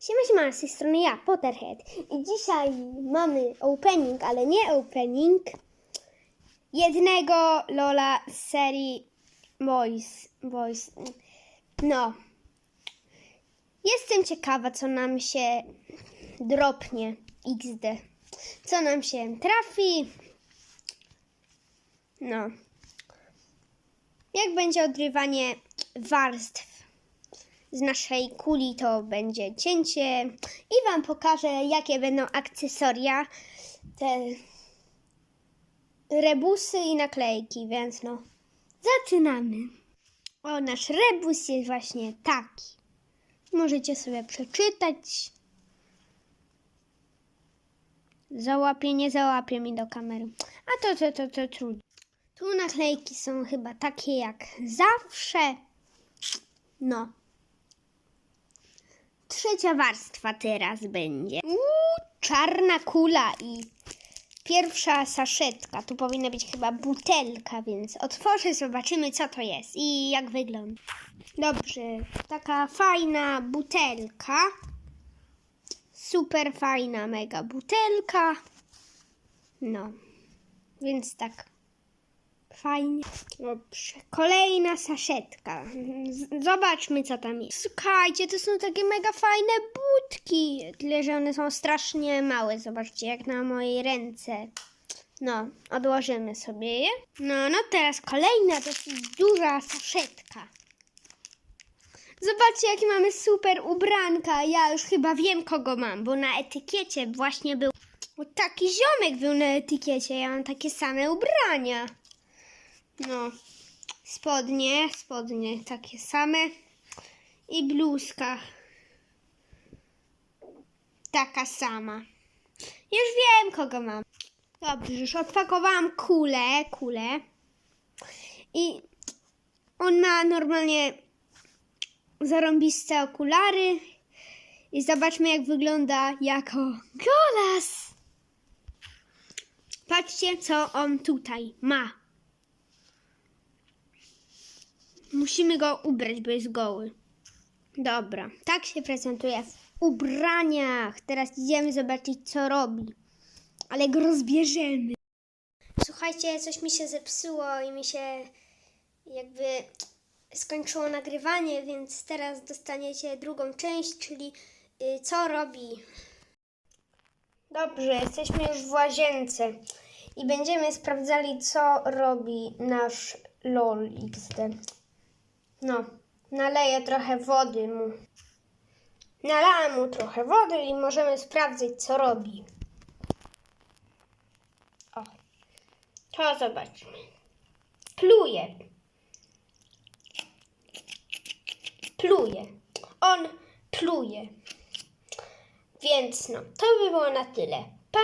Siema, siema, z tej strony ja, Potterhead. I dzisiaj mamy opening, ale nie opening, jednego Lola z serii Boys. Boys. No. Jestem ciekawa, co nam się dropnie XD. Co nam się trafi. No. Jak będzie odrywanie warstw z naszej kuli to będzie cięcie i Wam pokażę, jakie będą akcesoria, te rebusy i naklejki, więc no, zaczynamy. O, nasz rebus jest właśnie taki. Możecie sobie przeczytać. Załapie, nie załapie mi do kamery. A to, to, to, to trudno. Tu naklejki są chyba takie jak zawsze. No. Trzecia warstwa teraz będzie. Uuu, czarna kula i pierwsza saszetka. Tu powinna być chyba butelka, więc otworzę, zobaczymy co to jest i jak wygląda. Dobrze, taka fajna butelka. Super fajna, mega butelka. No, więc tak Fajnie. Dobrze. Kolejna saszetka. Zobaczmy, co tam jest. Słuchajcie, to są takie mega fajne budki. Tyle, że one są strasznie małe. Zobaczcie, jak na mojej ręce. No, odłożymy sobie je. No, no teraz kolejna dosyć duża saszetka. Zobaczcie, jakie mamy super ubranka. Ja już chyba wiem, kogo mam, bo na etykiecie właśnie był taki ziomek był na etykiecie. Ja mam takie same ubrania. No, spodnie, spodnie takie same i bluzka taka sama. Już wiem, kogo mam. Dobrze, już odpakowałam kulę, kulę i on ma normalnie zarąbiste okulary i zobaczmy, jak wygląda jako golas. Patrzcie, co on tutaj ma. Musimy go ubrać, bo jest goły. Dobra, tak się prezentuje w ubraniach. Teraz idziemy zobaczyć, co robi. Ale go rozbierzemy. Słuchajcie, coś mi się zepsuło i mi się jakby skończyło nagrywanie, więc teraz dostaniecie drugą część, czyli y, co robi. Dobrze, jesteśmy już w łazience i będziemy sprawdzali, co robi nasz LOL XD. No, naleję trochę wody mu. Nalałam mu trochę wody i możemy sprawdzić, co robi. O, to zobaczmy. Pluje. Pluje. On pluje. Więc no, to by było na tyle. Pa!